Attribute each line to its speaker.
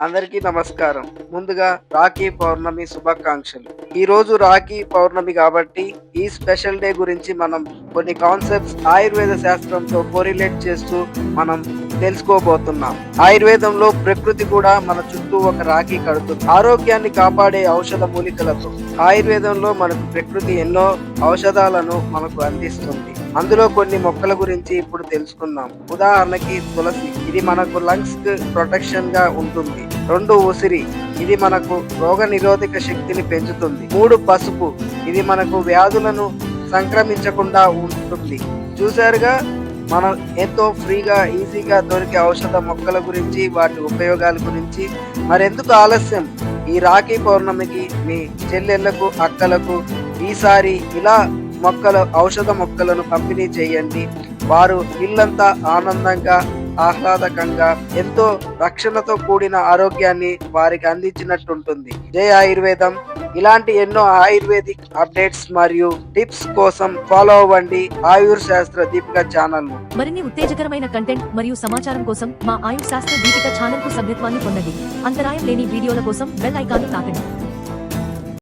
Speaker 1: అందరికీ నమస్కారం. ముందుగా రాఖీ పౌర్ణమి శుభాకాంక్షలు. ఈ రోజు రాఖీ పౌర్ణమి కాబట్టి ఈ స్పెషల్ డే గురించి మనం కొన్ని కాన్సెప్ట్స్ ఆయుర్వేద శాస్త్రంతో కోరిలేట్ చేస్తూ మనం తెలుసుకోబోతున్నాం. ఆయుర్వేదంలో ప్రకృతి కూడా మన చుట్టూ ఒక రాఖీ కడుతుంది. ఆరోగ్యాన్ని కాపాడే ఔషధ మూలికలతో ఆయుర్వేదంలో మనకు ప్రకృతి ఎన్నో ఔషధాలను మనకు అందిస్తుంది. అందులో కొన్ని మొక్కల గురించి ఇప్పుడు తెలుసుకుందాం. ఉదాహరణకి తులసి ఇది మనకు లంగ్స్కి ప్రొటెక్షన్గా ఉంటుంది. రెండు ఉసిరి ఇది మనకు రోగ నిరోధక శక్తిని పెంచుతుంది. మూడు పసుపు ఇది మనకు వ్యాధులను సంక్రమించకుండా ఉంటుంది. చూసారుగా మనం ఎంతో ఫ్రీగా ఈజీగా దొరికే ఔషధ మొక్కల గురించి వాటి ఉపయోగాల గురించి మరెందుకు ఆలస్యం? ఈ రాఖీ పౌర్ణమికి మీ చెల్లెళ్ళకు అక్కలకు ఈసారి ఇలా మొక్కలు ఔషధ మొక్కలను పంపిణీ చేయండి. వారు ఇల్లంతా ఆనందంగా ఆహ్లాదకంగా ఎంతో రక్షణతో కూడిన ఆరోగ్యాన్ని వారికి అందించినట్టుంటుంది. జయ ఆయుర్వేదం. ఇలాంటి ఎన్నో ఆయుర్వేదిక్ అప్డేట్స్ మరియు టిప్స్ కోసం ఫాలో అవ్వండి ఆయుర్ శాస్త్ర దీపిక ఛానల్.
Speaker 2: మరిన్ని ఉత్తేజకరమైన కంటెంట్ మరియు సమాచారం కోసం మా ఆయుర్ శాస్త్ర దీపిక ఛానల్కు సభ్యత్వాన్ని పొందండి. అంతరాయం లేని వీడియోల కోసం బెల్ ఐకాన్ తాకండి.